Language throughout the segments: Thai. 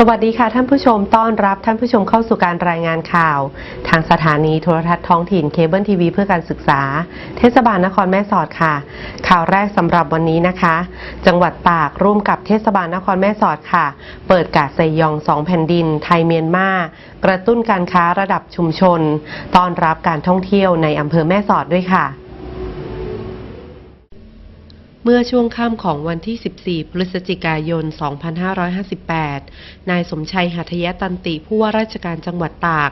สวัสดีค่ะท่านผู้ชมต้อนรับท่านผู้ชมเข้าสู่การรายงานข่าว ทางสถานีโทรทัศน์ท้องถิ่นเคเบิลทีวีเพื่อการศึกษา เทศบาลนครแม่สอดค่ะ ข่าวแรกสำหรับวันนี้นะคะ จังหวัดตากร่วมกับเทศบาลนครแม่สอดค่ะ เปิดกาดไซยองสองแผ่นดิน ไทยเมียนมากระตุ้นการค้าระดับชุมชนต้อนรับการท่องเที่ยวในอำเภอแม่สอดด้วยค่ะ เมื่อช่วงค่ำของวันที่ 14 พฤศจิกายน 2558 นายสมชัยหัตถยตันติผู้ว่าราชการจังหวัดตาก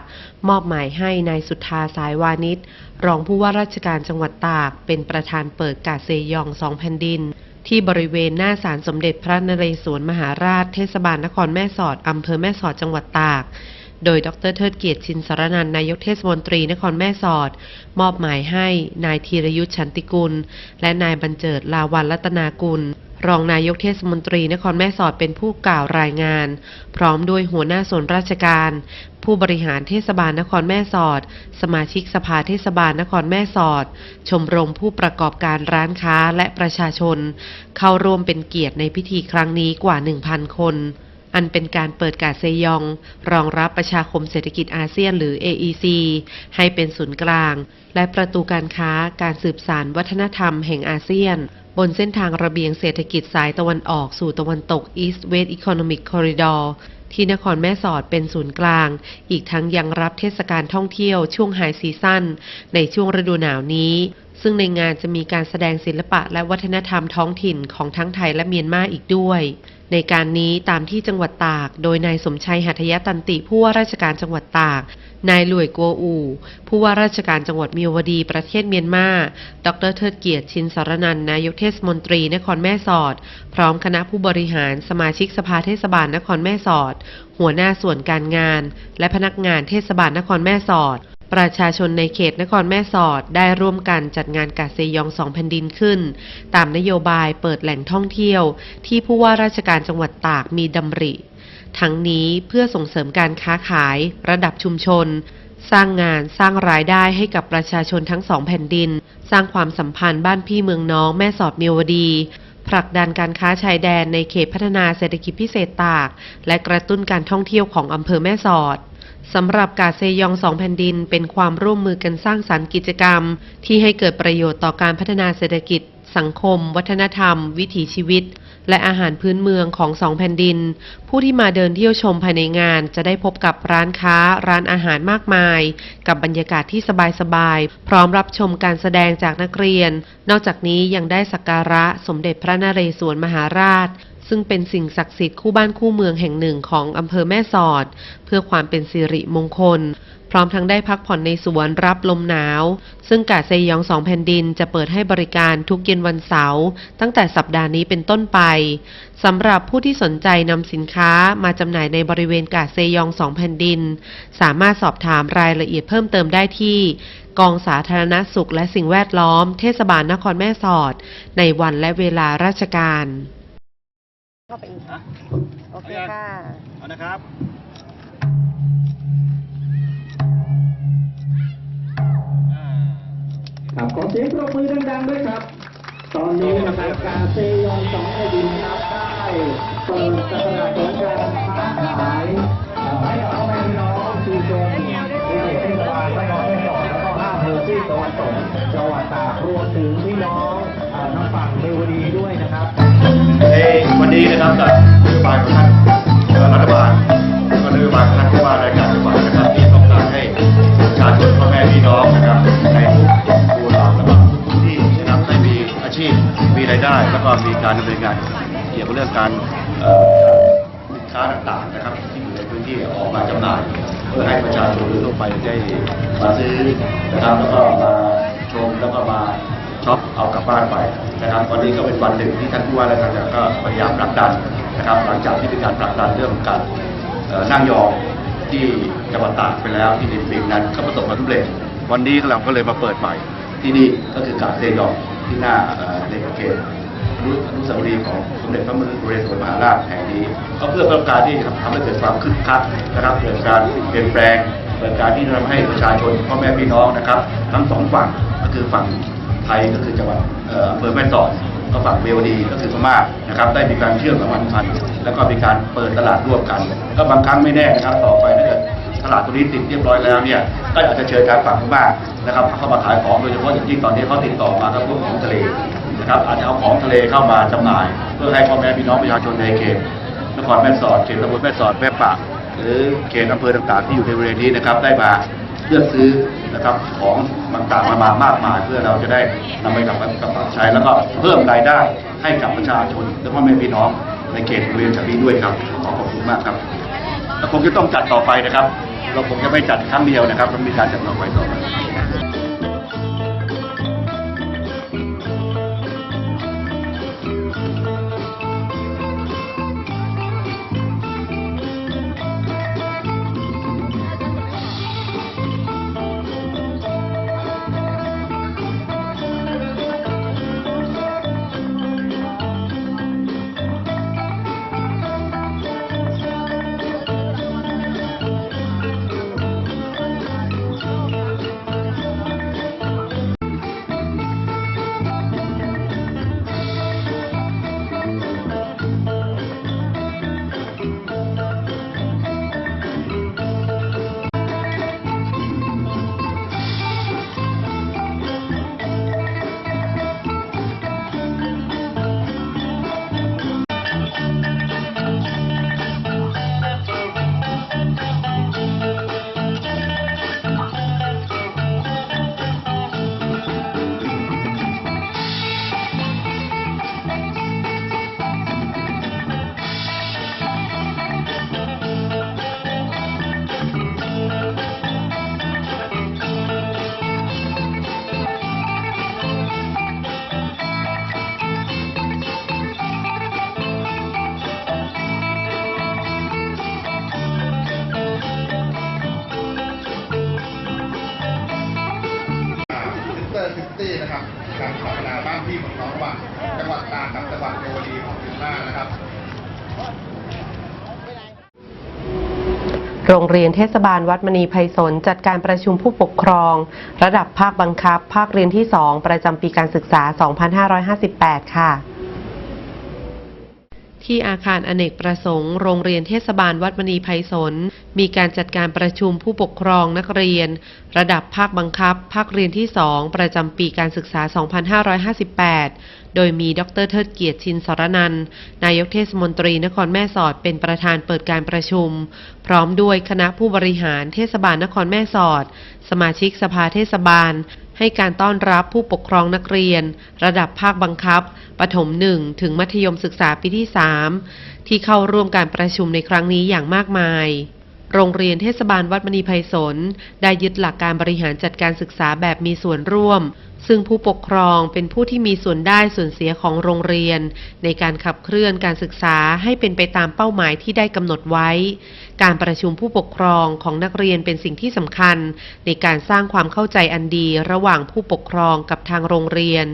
มอบหมายให้นายสุทธาสายวานิชรองผู้ว่าราชการจังหวัดตาก เป็นประธานเปิดกาเซยองสองแผ่นดิน ที่บริเวณหน้าศาลสมเด็จพระนเรศวรมหาราชเทศบาลนครแม่สอดอำเภอแม่สอดจังหวัดตาก โดยดรเทิดเกียรติชินสารนันนายกเทศมนตรีนครแม่สอด มอบหมายให้นายธีรยุทธชันติกุล และนายบรรเจิดลาวันรัตนากุล รองนายกเทศมนตรีนครแม่สอดเป็นผู้กล่าวรายงาน พร้อมด้วยหัวหน้าส่วนราชการ ผู้บริหารเทศบาลนครแม่สอด สมาชิกสภาเทศบาลนครแม่สอด ชมรมผู้ประกอบการร้านค้าและประชาชน เข้าร่วมเป็นเกียรติในพิธีครั้งนี้กว่า 1,000 คน อันเป็นการเปิดกาเซยอง รองรับประชาคมเศรษฐกิจอาเซียนหรือ AEC ให้เป็นศูนย์กลาง และประตูการค้าการสืบสานวัฒนธรรมแห่งอาเซียน บนเส้นทางระเบียงเศรษฐกิจสายตะวันออกสู่ตะวันตก East West Economic Corridor ที่นครแม่สอดเป็นศูนย์กลาง อีกทั้งยังรับเทศกาลท่องเที่ยวช่วงไฮซีซั่นในช่วงฤดูหนาวนี้ ซึ่งในงานจะมีการแสดงศิลปะและวัฒนธรรมท้องถิ่นของทั้งไทยและเมียนมาอีกด้วย ในการนี้ตามที่จังหวัดตาก โดยนายสมชัยหัตยตันติผู้ว่าราชการจังหวัดตาก นายหลวยกัวอู ผู้ว่าราชการจังหวัดมียวดีประเทศเมียนมา ดรเทิดเกียรติชินสารนันนายกเทศมนตรีนครแม่สอด พร้อมคณะผู้บริหารสมาชิกสภาเทศบาลนครแม่สอด หัวหน้าส่วนการงาน และพนักงานเทศบาลนครแม่สอด ประชาชนในเขตนครแม่สอดได้ร่วมกันจัดงานกาเซยองสองแผ่นดินขึ้น ตามนโยบายเปิดแหล่งท่องเที่ยว ที่ผู้ว่าราชการจังหวัดตากมีดำริ ทั้งนี้เพื่อส่งเสริมการค้าขายระดับชุมชน สร้างงานสร้างรายได้ให้กับประชาชนทั้งสองแผ่นดิน สร้างความสัมพันธ์บ้านพี่เมืองน้องแม่สอดเมียวดีผลักดันการค้าชายแดนในเขตพัฒนาเศรษฐกิจพิเศษตาก และกระตุ้นการท่องเที่ยวของอำเภอแม่สอด สำหรับกาเซยองสองแผ่นดินเป็นความร่วมมือกันสร้างสรรค์กิจกรรม ที่ให้เกิดประโยชน์ต่อการพัฒนาเศรษฐกิจ สังคม วัฒนธรรม วิถีชีวิต และอาหารพื้นเมืองของสองแผ่นดิน ผู้ที่มาเดินเที่ยวชมภายในงานจะได้พบกับร้านค้า ร้านอาหารมากมาย กับบรรยากาศที่สบายๆพร้อมรับชมการแสดงจากนักเรียน นอกจากนี้ยังได้สักการะสมเด็จพระนเรศวรมหาราช ซึ่งเป็นสิ่งศักดิ์สิทธิ์คู่บ้านคู่เมืองแห่งหนึ่งของอำเภอแม่สอด เพื่อความเป็นสิริมงคล พร้อมทั้งได้พักผ่อนในสวนรับลมหนาว ซึ่งกาเซยองสองแผ่นดินจะเปิดให้บริการทุกเย็นวันเสาร์ตั้งแต่สัปดาห์นี้เป็นต้นไปสำหรับผู้ที่สนใจนำสินค้ามาจำหน่ายในบริเวณกาเซยองสองแผ่นดิน สามารถสอบถามรายละเอียดเพิ่มเติมได้ที่กองสาธารณสุขและสิ่งแวดล้อม เทศบาลนครแม่สอด ในวันและเวลาราชการ เข้าไปอีกอะโอเคค่ะเอานะครับครับขอเสียงปรบมือดังๆด้วยครับ ตอนนี้นะครับการเซยองสองแผ่นดินนะครับได้เปิดตลาดสงการค้าขายเอ่อให้กับพ่อแม่พี่น้องชุมชนในเขตเทศบาลนครแม่สอดแล้วก็ห้าอำเภอที่ตะวันตกจังหวัดตากรวมถึงพี่น้อง วันนี้นะครับจากนโยบายของท่านรัฐบาลแล้วก็นโยบายของท่านผู้ว่ารายการจังหวัดนะครับที่ต้องการให้ประชาชนพ่อแม่พี่น้องนะครับในทุกครัวเรือนแล้วก็ทุกพื้นที่นะครับได้มีอาชีพมีรายได้ แล้วก็มีการดำเนินงานเกี่ยวกับเรื่องการสินค้าต่างๆนะครับที่อยู่ในพื้นที่ออกมาจำหน่าย เพื่อให้ประชาชนทั่วไปได้มาซื้อนะครับแล้วก็มาชมแล้วก็มา ช็อปเอากลับบ้านไปนะครับวันนี้ก็เป็นวันหนึ่งที่ท่านผู้ว่าราชการจังหวัดก็พยายามผลักดันนะครับหลังจากที่มีการผลักดันเรื่องการนั่งยองที่จังหวัดตากไปแล้วที่ดินฟิล์มนั้นก็ประสบความสำเร็จวันนี้เราก็เลยมาเปิดใหม่ ที่นี่ก็คือกาดเซยองที่หน้าในเขตอนุอนุสาวรีย์ของสมเด็จพระมนเรศวรมหาราชแห่งนี้ก็เพื่อต้องการที่จะทำให้เกิดความคึกคักนะครับเกิดการเปลี่ยนแปลงเกิดการที่ทำให้ประชาชนพ่อแม่พี่น้องนะครับ ทั้งสองฝั่งก็คือฝั่ง ไทยก็คือจังหวัดเอ่ออำเภอแม่สอดก็ฝั่งเบลดีก็คือพม่านะครับได้มีการเชื่อมสัมพันธ์กันแล้วก็มีการเปิดตลาดร่วมกัน ก็บางครั้งไม่แน่นะครับต่อไปถ้าเกิดตลาดตรงนี้ติดเรียบร้อยแล้วเนี่ยก็อาจจะเชิญทางฝั่งพม่านะครับเข้ามาขายของโดยเฉพาะอย่างยิ่งตอนนี้เขาติดต่อมากับพวกของทะเลนะครับอาจจะเอาของทะเลเข้ามาจำหน่าย เพื่อให้พ่อแม่พี่น้องประชาชนในเขตนครแม่สอดเขตตำบลแม่สอดแม่ปะหรือเขตอำเภอต่างๆที่อยู่ในบริเวณนี้นะครับได้มา เลือกซื้อนะครับของต่างๆมามามากมายเพื่อเราจะได้นำไปกับกับใช้ แล้วก็เพิ่มรายได้ให้กับประชาชนและพ่อแม่พี่น้องในเขตบริเวณแถวนี้ด้วยครับขอขอบคุณมากครับแล้วคงจะต้องจัดต่อไปนะครับ เราคงจะไม่จัดครั้งเดียวนะครับเรามีการจัดต่อไปต่อไป เรียนเทศบาลวัดมณีไพศาลจัดการประชุมผู้ปกครอง ระดับภาคบังคับ ภาคเรียนที่ 2 ประจำปีการศึกษา 2558 ค่ะที่อาคารอเนกประสงค์ โรงเรียนเทศบาลวัดมณีไพศาลมีการจัดการประชุมผู้ปกครองนักเรียน ระดับภาคบังคับ ภาคเรียนที่ 2 ประจำปีการศึกษา 2558 โดยมีดรเทิดเกียรติชินสรนันนายกเทศมนตรีนครแม่สอดเป็นประธานเปิดการประชุม พร้อมด้วยคณะผู้บริหารเทศบาลนครแม่สอด สมาชิกสภาเทศบาล ให้การต้อนรับผู้ปกครองนักเรียน ระดับภาคบังคับ ประถมหนึ่งถึงมัธยมศึกษาปีที่ 3 ที่เข้าร่วมการประชุมในครั้งนี้อย่างมากมายโรงเรียนเทศบาลวัดมณีไพศาลได้ยึดหลักการบริหารจัดการศึกษาแบบมีส่วนร่วม ซึ่งผู้ปกครองเป็นผู้ที่มีส่วนได้ส่วนเสียของโรงเรียน ในการขับเคลื่อนการศึกษาให้เป็นไปตามเป้าหมายที่ได้กำหนดไว้ การประชุมผู้ปกครองของนักเรียนเป็นสิ่งที่สำคัญ ในการสร้างความเข้าใจอันดีระหว่างผู้ปกครองกับทางโรงเรียน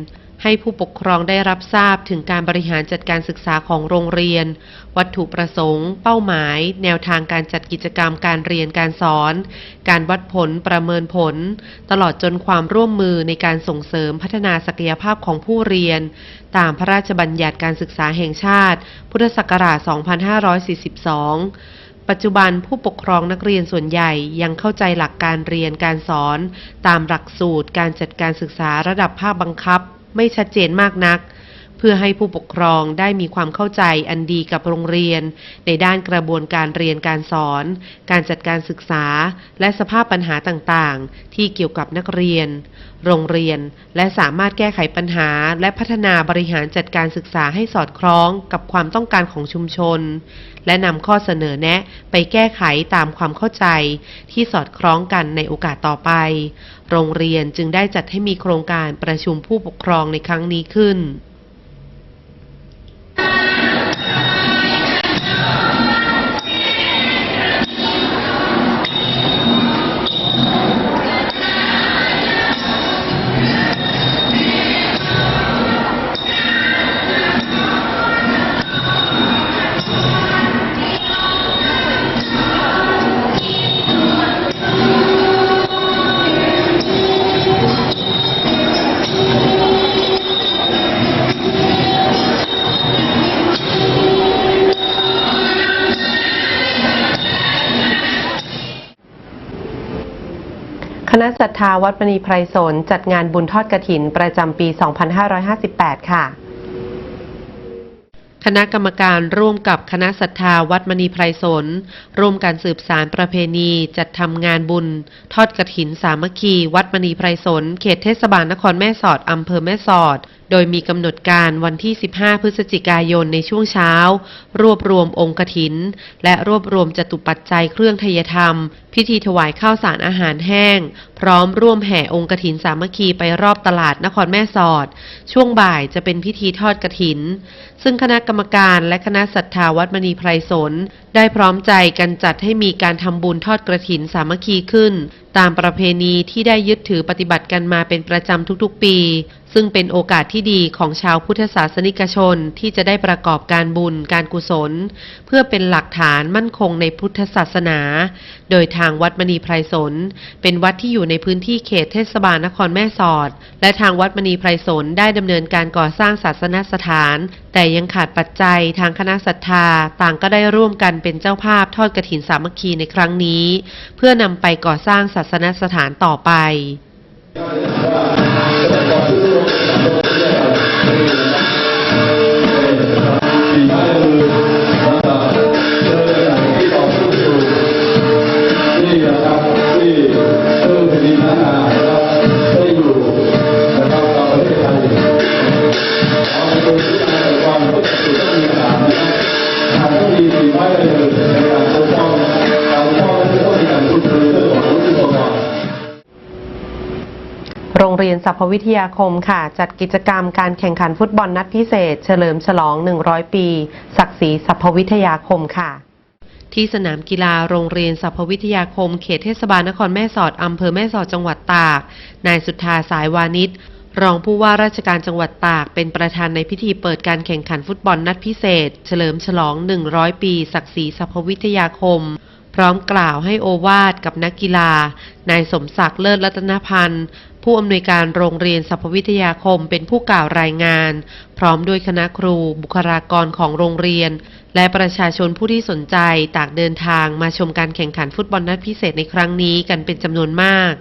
ให้ผู้ปกครองได้รับทราบถึงการบริหารจัดการศึกษาของโรงเรียน วัตถุประสงค์ เป้าหมาย แนวทางการจัดกิจกรรมการเรียนการสอน การวัดผลประเมินผล ตลอดจนความร่วมมือในการส่งเสริมพัฒนาศักยภาพของผู้เรียน ตามพระราชบัญญัติการศึกษาแห่งชาติ พุทธศักราช 2542ปัจจุบันผู้ปกครองนักเรียนส่วนใหญ่ยังเข้าใจหลักการเรียนการสอน ตามหลักสูตรการจัดการศึกษาระดับภาคบังคับ ไม่ชัดเจนมากนัก เพื่อให้ผู้ปกครองได้มีความเข้าใจอันดีกับโรงเรียน ในด้านกระบวนการเรียนการสอน การจัดการศึกษา และสภาพปัญหาต่างๆ ที่เกี่ยวกับนักเรียน โรงเรียนและสามารถแก้ไขปัญหา และพัฒนาบริหารจัดการศึกษาให้สอดคล้องกับความต้องการของชุมชน และนำข้อเสนอแนะไปแก้ไขตามความเข้าใจ ที่สอดคล้องกันในโอกาสต่อไป โรงเรียนจึงได้จัดให้มีโครงการประชุมผู้ปกครองในครั้งนี้ขึ้น ธาวัดมณีไพรสนจัดงานบุญทอดกระถินประจำปี 2558 ค่ะคณะกรรมการร่วมกับคณะศรัทธาวัดมณีไพรสนร่วมการสืบสารประเพณีจัดทำงานบุญ ทอดกระถินสามัคคี วัดมณีไพรสนเขตเทศบาลนครแม่สอดอำเภอแม่สอด โดยมีกำหนดการวันที่ 15 พฤศจิกายนในช่วงเช้า รวบรวมองค์กถิน และรวบรวมจตุปัจจัยเครื่องทยธรรม พิธีถวายข้าวสารอาหารแห้ง พร้อมร่วมแห่องค์กถินสามัคคีไปรอบตลาดนครแม่สอด ช่วงบ่ายจะเป็นพิธีทอดกระถิน ซึ่งคณะกรรมการและคณะศรัทธาวัดมณีไพรสน ได้พร้อมใจกันจัดให้มีการทำบุญทอดกระถินสามัคคีขึ้น ตามประเพณีที่ได้ยึดถือปฏิบัติกันมาเป็นประจำทุกๆปี ซึ่งเป็นโอกาสที่ดีของชาวพุทธศาสนิกชนที่จะได้ประกอบการบุญการกุศล เพื่อเป็นหลักฐานมั่นคงในพุทธศาสนา โดยทางวัดมณีไพรสน เป็นวัดที่อยู่ในพื้นที่เขตเทศบาลนครแม่สอด และทางวัดมณีไพรสนได้ดำเนินการก่อสร้างศาสนสถาน แต่ยังขาดปัจจัยทางคณะศรัทธา ต่างก็ได้ร่วมกันเป็นเจ้าภาพทอดกระถินสามัคคีในครั้งนี้ เพื่อนำไปก่อสร้างศาสนสถานต่อไป ที่ โรงเรียนสรรพวิทยาคมค่ะ จัดกิจกรรมการแข่งขันฟุตบอลนัดพิเศษ เฉลิมฉลอง 100 ปี ศักดิ์ศรีสรรพวิทยาคมค่ะที่สนามกีฬาโรงเรียนสรรพวิทยาคมเขตเทศบาลนครแม่สอดอำเภอแม่สอดจังหวัดตาก นายสุทธาสายวานิชรองผู้ว่าราชการจังหวัดตาก เป็นประธานในพิธีเปิดการแข่งขันฟุตบอลนัดพิเศษ เฉลิมฉลอง 100 ปี ศักดิ์ศรีสรรพวิทยาคม พร้อมกล่าวให้โอวาทกับนักกีฬา นายสมศักดิ์เลิศรัตนพันธ์ ผู้อำนวยการโรงเรียนสรรพวิทยาคมเป็นผู้กล่าวรายงาน พร้อมด้วยคณะครู บุคลากรของโรงเรียน และประชาชนผู้ที่สนใจต่างเดินทางมาชมการแข่งขันฟุตบอลนัดพิเศษในครั้งนี้กันเป็นจำนวนมาก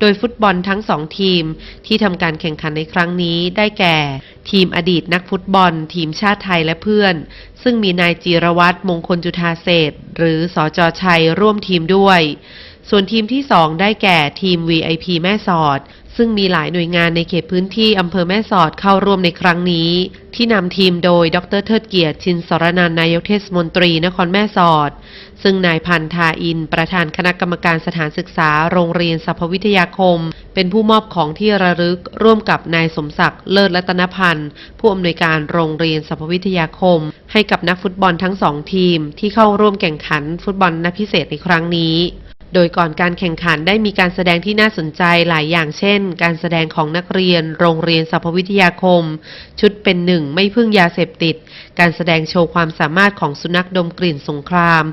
โดยฟุตบอลทั้งสองทีมที่ทำการแข่งขันในครั้งนี้ได้แก่ ทีมอดีตนักฟุตบอล ทีมชาติไทยและเพื่อน ซึ่งมีนายจีรวัตรมงคลจุธาเศษหรือสอจอชัยร่วมทีมด้วย ส่วนทีมที่ 2 ได้แก่ทีม VIP แม่สอด ซึ่งมีหลายหน่วยงานในเขตพื้นที่อำเภอแม่สอดเข้าร่วมในครั้งนี้ ที่นำทีมโดยดรเทิดเกียรติชินสรนันนายกเทศมนตรีนครแม่สอด ซึ่งนายพันธาอิน ประธานคณะกรรมการสถานศึกษาโรงเรียนสรพวิทยาคม เป็นผู้มอบของที่ระลึกร่วมกับนายสมศักดิ์เลิศรัตนพันธ์ ผู้อำนวยการโรงเรียนสรพวิทยาคม ให้กับนักฟุตบอลทั้งสองทีม ที่เข้าร่วมแข่งขันฟุตบอลนัดพิเศษในครั้งนี้ โดยก่อนการแข่งขันได้มีการแสดงที่น่าสนใจหลายอย่างเช่น การแสดงของนักเรียน โรงเรียนสรรพวิทยาคม ชุดเป็นหนึ่งไม่พึ่งยาเสพติด การแสดงโชว์ความสามารถของสุนัขดมกลิ่นสงคราม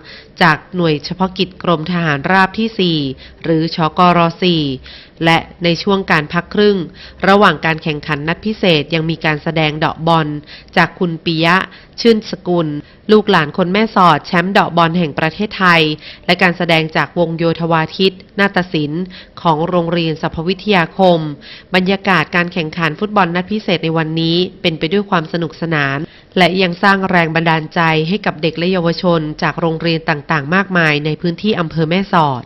จากหน่วยเฉพาะกิจกรมทหารราบที่ 4 หรือชกร4และในช่วงการพักครึ่ง ระหว่างการแข่งขันนัดพิเศษยังมีการแสดงเดาะบอล จากคุณปิยะ ชื่นสกุล ลูกหลานคนแม่สอดแชมป์เดาะบอลแห่งประเทศไทย และการแสดงจากวงโยธวาทิต นาฏศิลป์ ของโรงเรียนสรรพวิทยาคม บรรยากาศการแข่งขันฟุตบอลนัดพิเศษในวันนี้เป็นไปด้วยความสนุกสนาน และยังสร้างแรงบันดาลใจให้กับเด็กและเยาวชน จากโรงเรียนต่างๆ มากมายในพื้นที่อำเภอแม่สอด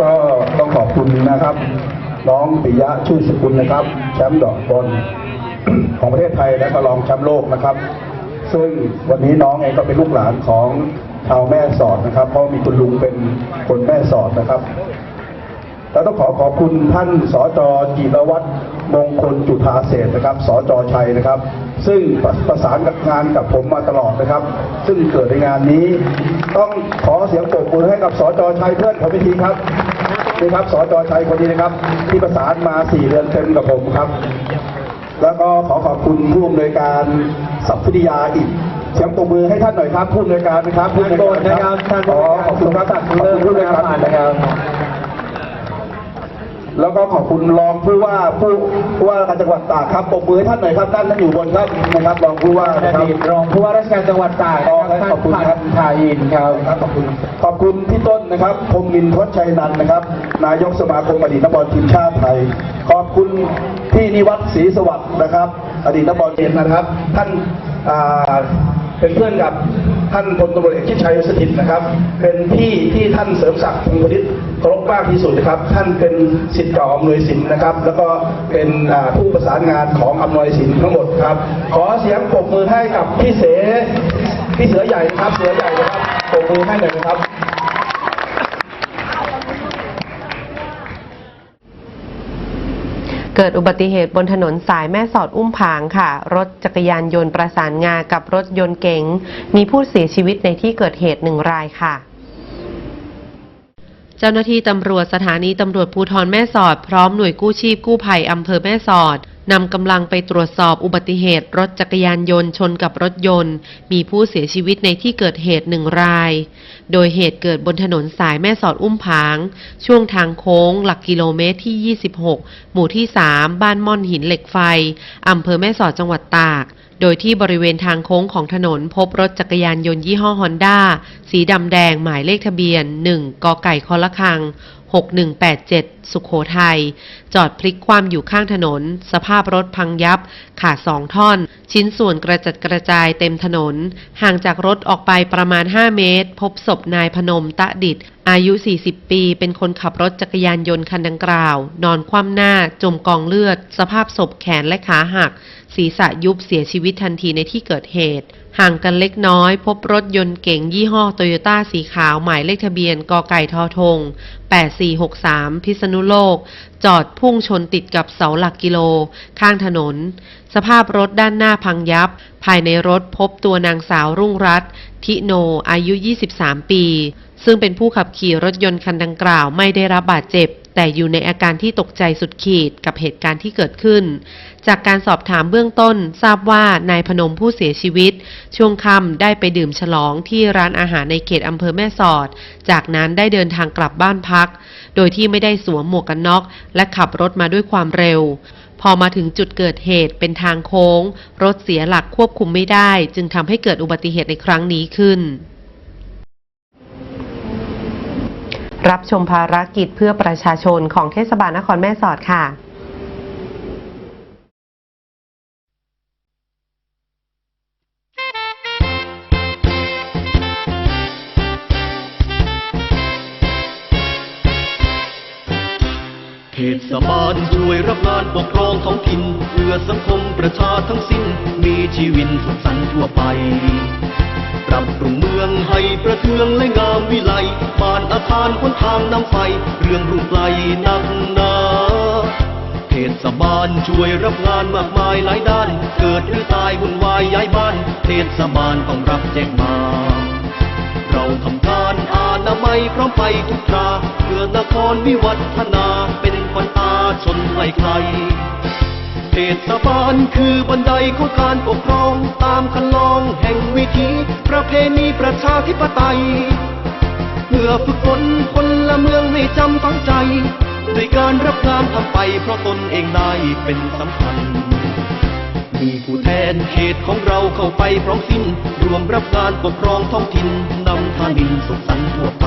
ก็ต้องขอบคุณนะครับ น้องปิยะชื่อสกุลนะครับ แชมป์ดอกบอลของประเทศไทยและก็รองแชมป์โลกนะครับ ซึ่งวันนี้น้องเองก็เป็นลูกหลานของชาวแม่สอดนะครับ เพราะมีคุณลุงเป็นคนแม่สอดนะครับ แล้วต้องขอขอบคุณท่านสจจิรวัตรมงคลจุธาเศรษฐ์นะครับ สจชัยนะครับ ซึ่งประประสานกับงานกับผมมาตลอดนะครับ ซึ่งเกิดในงานนี้ ต้องขอเสียงปรบมือให้กับสจชัยเพื่อนผมพิธีครับนี่ครับสจชัยคนนี้นะครับ ที่ประสานมาสี่เดือนเต็มกับผมครับ แล้วก็ขอขอบคุณผู้อำนวยการสัพพิทยาอีกเสียงปรบมือให้ท่านหน่อยครับผู้อำนวยการนะครับผู้อำนวยการนะครับขอขอบคุณครับขอบคุณผู้อำนวยการนะครับ แล้วก็ขอบคุณรองผู้ว่าผู้ผู้ว่าราชการจังหวัดตากครับปรบมือให้ท่านหน่อยครับท่านนั่นอยู่บนครับนะครับรองผู้ว่านะครับรองผู้ว่าราชการจังหวัดตากรองขอบคุณครับทายินครับ ครับขอบคุณขอบคุณพี่ต้นนะครับพงมินทร์ทศชัยนันท์นะครับ นายกสมาคมอดีตนักบอลทีมชาติไทย ขอบคุณพี่นิวัฒน์ศรีสวัสดิ์นะครับ อดีตนักบอลทีมนะครับ ท่านอ่าเป็นเพื่อนกับ ท่านพลตำรวจเอกชิดชัยสถิตนะครับ เป็นพี่ที่ท่านเสริมศักดิ์พงศ์พนิษฐ์เคารพมากที่สุดนะครับ ท่านเป็นสิทธิ์เก่าอำนวยสินนะครับ แล้วก็เป็นผู้ประสานงานของอำนวยสินทั้งหมดครับ ขอเสียงปรบมือให้กับพี่เสพี่เสือใหญ่นะครับเสือใหญ่นะครับปรบมือให้หน่อยนะครับ เกิดอุบัติเหตุบนถนนสายแม่สอดอุ้มผางค่ะ รถจักรยานยนต์ประสานงากับรถยนต์เก๋งมีผู้เสียชีวิตในที่เกิดเหตุหนึ่งรายค่ะเจ้าหน้าที่ตำรวจสถานีตำรวจภูธรแม่สอด พร้อมหน่วยกู้ชีพกู้ภัยอำเภอแม่สอด นำกำลังไปตรวจสอบอุบัติเหตุรถจักรยานยนต์ชนกับรถยนต์ มีผู้เสียชีวิตในที่เกิดเหตุหนึ่งราย โดยเหตุเกิดบนถนนสายแม่สอดอุ้มผาง ช่วงทางโค้ง หลักกิโลเมตรที่ 26 หมู่ที่ 3 บ้านม่อนหินเหล็กไฟอำเภอแม่สอดจังหวัดตากโดยที่บริเวณทางโค้งของถนนพบรถจักรยานยนต์ยี่ห้อฮอนด้าสีดำแดงหมายเลขทะเบียน 1 กไก่คอละคัง 6187 สุขโขทัย จอดพลิกคว่ำอยู่ข้างถนน สภาพรถพังยับ ขาดสองท่อน ชิ้นส่วนกระจัดกระจายเต็มถนน ห่างจากรถออกไปประมาณ 5 เมตร พบศพนายพนมตะดิดอายุ 40 ปี เป็นคนขับรถจักรยานยนต์คันดังกล่าว นอนคว่ำหน้า จมกองเลือด สภาพศพแขนและขาหัก ศีรษะยุบเสียชีวิตทันทีในที่เกิดเหตุ ห่างกันเล็กน้อย พบรถยนต์เก๋งยี่ห้อโตโยต้าสีขาวหมายเลขทะเบียนกไก่ทอทง 8463 พิษณุโลก จอดพุ่งชนติดกับเสาหลักกิโล ข้างถนน สภาพรถด้านหน้าพังยับ ภายในรถพบตัวนางสาวรุ่งรัตน์ทิโน อายุ 23 ปี ซึ่งเป็นผู้ขับขี่รถยนต์คันดังกล่าวไม่ได้รับบาดเจ็บ แต่อยู่ในอาการที่ตกใจสุดขีดกับเหตุการณ์ที่เกิดขึ้น จากการสอบถามเบื้องต้นทราบว่านายพนมผู้เสียชีวิต ช่วงค่ำได้ไปดื่มฉลองที่ร้านอาหารในเขตอำเภอแม่สอด จากนั้นได้เดินทางกลับบ้านพัก โดยที่ไม่ได้สวมหมวกกันน็อก และขับรถมาด้วยความเร็วพอมาถึงจุดเกิดเหตุเป็นทางโค้ง รถเสียหลักควบคุมไม่ได้ จึงทำให้เกิดอุบัติเหตุในครั้งนี้ขึ้น รับชมภารกิจเพื่อประชาชนของเทศบาลนครแม่สอดค่ะเทศบาลช่วยรับงานปกครองท้องถิ่นเพื่อสังคมประชาทั้งสิ้น มีชีวิตสุขสันต์ทั่วไป ปรับปรุงเมืองให้ประเทืองและงามวิไลบ้านอาคารคนทางน้ำไฟ เรื่องรุ่งไกลนักนาเทศบาลช่วยรับงานมากมายหลายด้าน เกิดหรือตายวุ่นวายย้ายบ้าน เทศบาลต้องรับแจ้งมา เราทำทานอาณาไมยพร้อมไปทุกคราเพื่อนครวิวัฒนาเป็นขวัญตาชนไม่ใคร เทศบาลคือบันไดของการปกครองตามคันลองแห่งวิถีประเพณีประชาธิปไตยเพื่อฝึกฝนคนละเมืองให้จำฝังใจด้วยการรับงานทำไปเพราะตนเองได้เป็นสำคัญ มีผู้แทนเขตของเราเข้าไปพร้อมสิ้น รวมรับงานปกครองท้องถิ่นนำทานินสุขสันต์ทั่วไป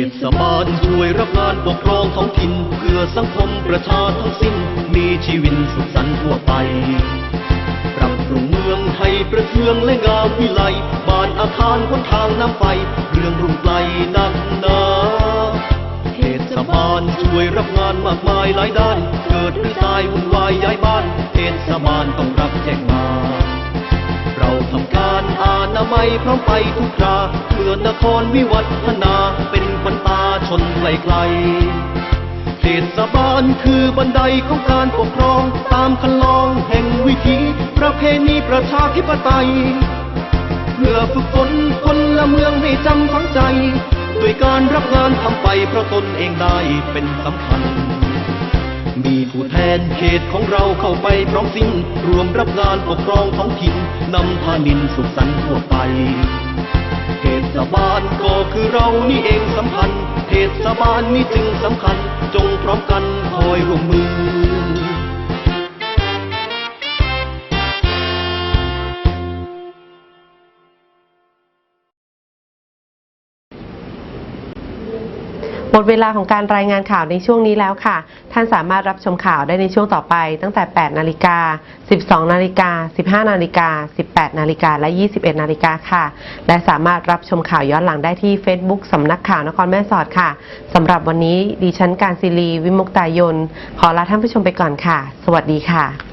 เทศบาลช่วยรับงานปกครองท้องถิ่นเพื่อสังคมประชาทั้งสิ้น มีชีวิตสุขสันต์ทั่วไป ปรับปรุงเมืองให้ประเทืองและงามวิไลบ้านอาคารหนทางน้ำไฟ เรื่องรุ่งไกลนักหนาเทศบาลช่วยรับงานมากมายหลายด้าน เกิดหรือตายวุ่นวายย้ายบ้าน เทศบาลต้องรับแจ้งมา เราทำการอานาไมัยพร้อมไปทุกคราเพื่อนครวิวัฒนาเป็นขวัญตาชนไกลไกลเทศบาลคือบันไดของการปกครอง ตามคันลองแห่งวิถีประเพณีประชาธิปไตยเพื่อฝึกฝนคนละเมืองให้จำฝังใจ ด้วยการรับงานทำไปเพราะตนเองได้เป็นสำคัญ มีผู้แทนเขตของเราเข้าไปพร้อมสิ้น รวมรับงานปกครองท้องถิ่นนำพานินสุขสันต์ทั่วไป เทศบาลก็คือเรานี่เองสำคัญ เทศบาลนี่จึงสำคัญ จงพร้อมกันคอยร่วมมือ หมดเวลาของการรายงานข่าวในช่วงนี้แล้วค่ะ ท่านสามารถรับชมข่าวได้ในช่วงต่อไป ตั้งแต่ 8 นาฬิกา 12 นาฬิกา 15 นาฬิกา 18 นาฬิกา และ 21 นาฬิกาค่ะ และสามารถรับชมข่าวย้อนหลังได้ที่ Facebook สำนักข่าวนครแม่สอดค่ะ สำหรับวันนี้ดิฉันการศิลีวิมุกตายน ขอลาท่านผู้ชมไปก่อนค่ะ สวัสดีค่ะ